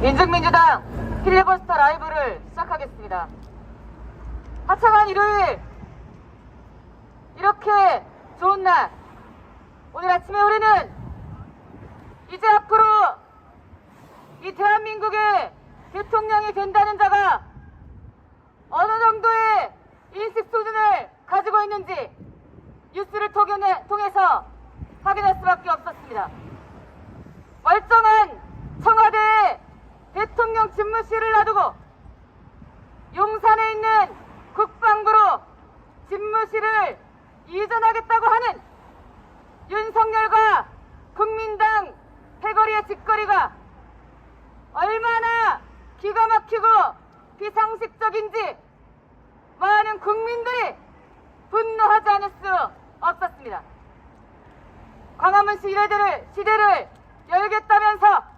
민중민주당 필리버스터 라이브를 시작하겠습니다. 하차한 일요일 이렇게 좋은 날 오늘 아침에 우리는 이제 앞으로 이 대한민국의 대통령이 된다는 자가 어느 정도의 인식 수준을 가지고 있는지 뉴스를 통해- 통해서 확인할 수밖에 없었습니다. 멀쩡한 청와대 대통령 집무실을 놔두고 용산에 있는 국방부로 집무실을 이전하겠다고 하는 윤석열과 국민당 패거리의 짓거리가 얼마나 기가 막히고 비상식적인지 많은 국민들이 분노하지 않을 수 없었습니다. 광화문 시대를, 시대를 열겠다면서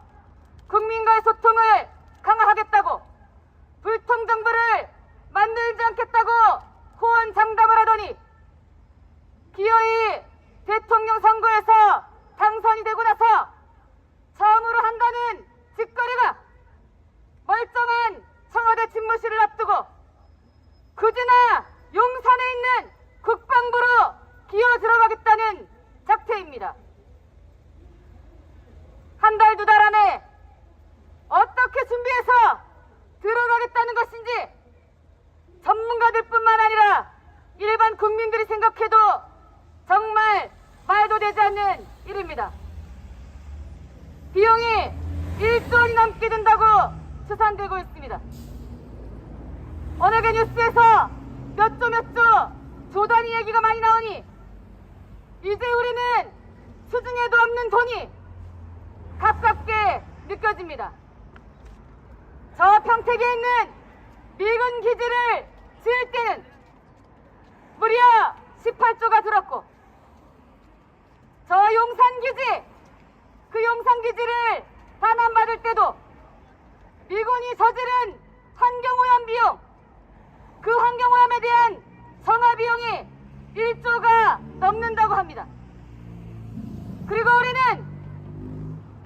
국민과의 소통을 강화하겠다고 불통정부를 만들지 않겠다고 호언장담을 하더니 기어이 대통령 선거에서 당선이 되고 나서 처음으로 한다는 짓거리가 멀쩡한 청와대 집무실을 앞두고 그지나 용산에 있는 국방부로 기어 들어가겠다는 작태입니다. 한 달, 두 달 안에 어떻게 준비해서 들어가겠다는 것인지 전문가들 뿐만 아니라 일반 국민들이 생각해도 정말 말도 되지 않는 일입니다. 비용이 1조 원이 넘게 든다고 추산되고 있습니다. 어느 게 뉴스에서 몇 조 몇 조 조 단위 얘기가 많이 나오니 이제 우리는 수중에도 없는 돈이 가깝게 느껴집니다. 저 평택에 있는 미군 기지를 지을 때는 무려 18조가 들었고 저 용산 기지 그 용산 기지를 반환받을 때도 미군이 저지른 환경오염 비용 그 환경오염에 대한 정화 비용이 1조가 넘는다고 합니다. 그리고 우리는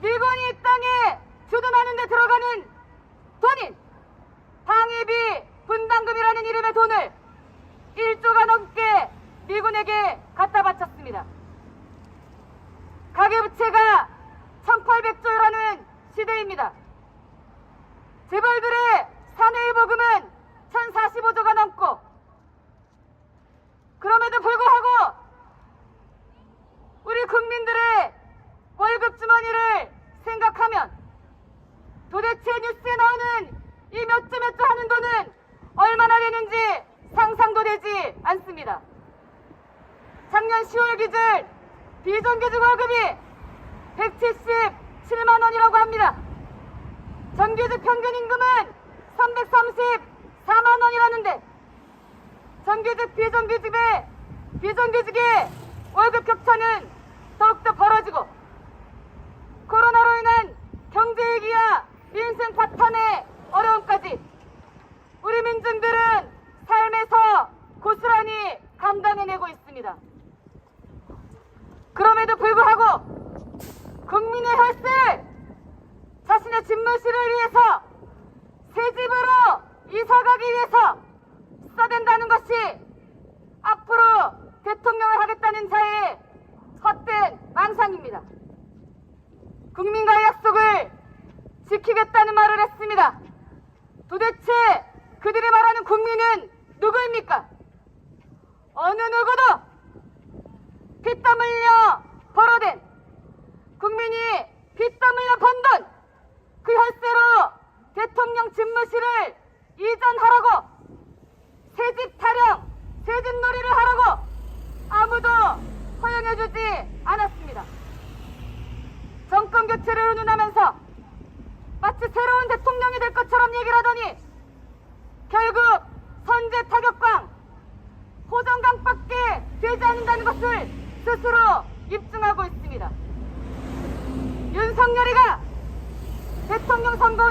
미군이 이 땅에 주둔하는 데 들어가는 돈인 방위비 분담금이라는 이름의 돈을 1조가 넘게 미군에게 갖다 바쳤습니다. 가계부채가 1800조라는 시대입니다. 재벌들의 사내의 보금은 1045조가 넘고 그럼에도 불구하고 우리 국민들의 월급 주머니를 생각하면 도대체 뉴스에 나오는 이 몇 조 몇 조 하는 돈은 얼마나 되는지 상상도 되지 않습니다. 작년 10월 기준 비정규직 월급이 177만 원이라고 합니다. 정규직 평균 임금은 334만 원이라는데 정규직 비정규직의 비정규직의 월급 격차는 더욱더 벌어지고 코로나로 인한 경제 위기와 인생 파탄의 어려움까지 우리 민중들은 삶에서 고스란히 감당해내고 있습니다. 그럼에도 불구하고 국민의 혈세를 자신의 집무실을 위해서 새 집으로 이사가기 위해서 써댄다는 것이 앞으로 대통령을 하겠다는 자의 헛된 망상입니다. 국민과의 약속을 지키겠다는 말을 했습니다. 도대체 그들이 말하는 국민은 누구입니까? 어느 누구도 피땀 흘려 벌어댄 국민이 피땀 흘려 번돈 그 혈세로 대통령 집무실을 이전하라고 새집 타령, 새집 놀이를 하라고 아무도 허용해주지 않았습니다. 정권 교체를 운운하면서 마치 새로운 대통령이 될 것처럼 얘기를 하더니 결국 선제 타격광, 호정강밖에 되지 않는다는 것을 스스로 입증하고 있습니다. 윤석열이가 대통령 선거